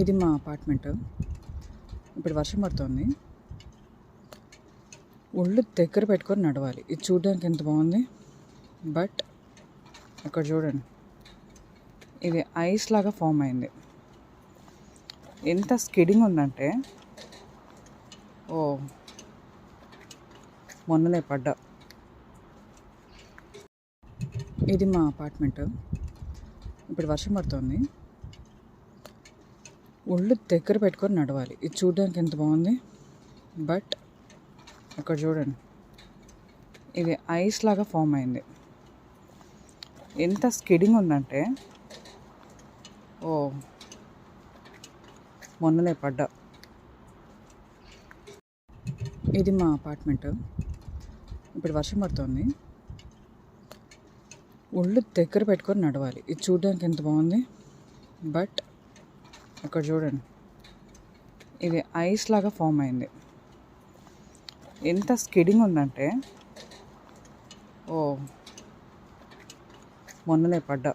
ఇది మా అపార్ట్మెంట్. ఇప్పుడు వర్షం పడుతుంది. ఒళ్ళు దగ్గర పెట్టుకొని నడవాలి. ఇది చూడడానికి ఎంత బాగుంది. బట్ ఇక్కడ చూడండి. ఇది ఐస్ లాగా ఫామ్ అయింది. ఎంత స్కిడింగ్ ఉందంటే ఓ మొన్ననే పడ్డా. ఇది మా అపార్ట్మెంట్. ఇప్పుడు వర్షం పడుతుంది. ఒళ్ళు దగ్గర పెట్టుకొని నడవాలి. ఇది చూడడానికి ఎంత బాగుంది? బట్ అక్కడ చూడండి. ఇది ఐస్ లాగా ఫామ్ అయింది. ఎంత స్కిడింగ్ ఉందంటే ఓ మొన్ననే పడ్డా. ఇది మా అపార్ట్మెంట్. ఇప్పుడు వర్షం పడుతుంది. ఒళ్ళు దగ్గర పెట్టుకొని నడవాలి. ఇది చూడడానికి ఎంత బాగుంది? బట్ ఇక్కడ చూడండి. ఇది ఐస్ లాగా ఫామ్ అయింది. ఎంత స్కిడింగ్ ఉందంటే ఓ మొన్ననే పడ్డా.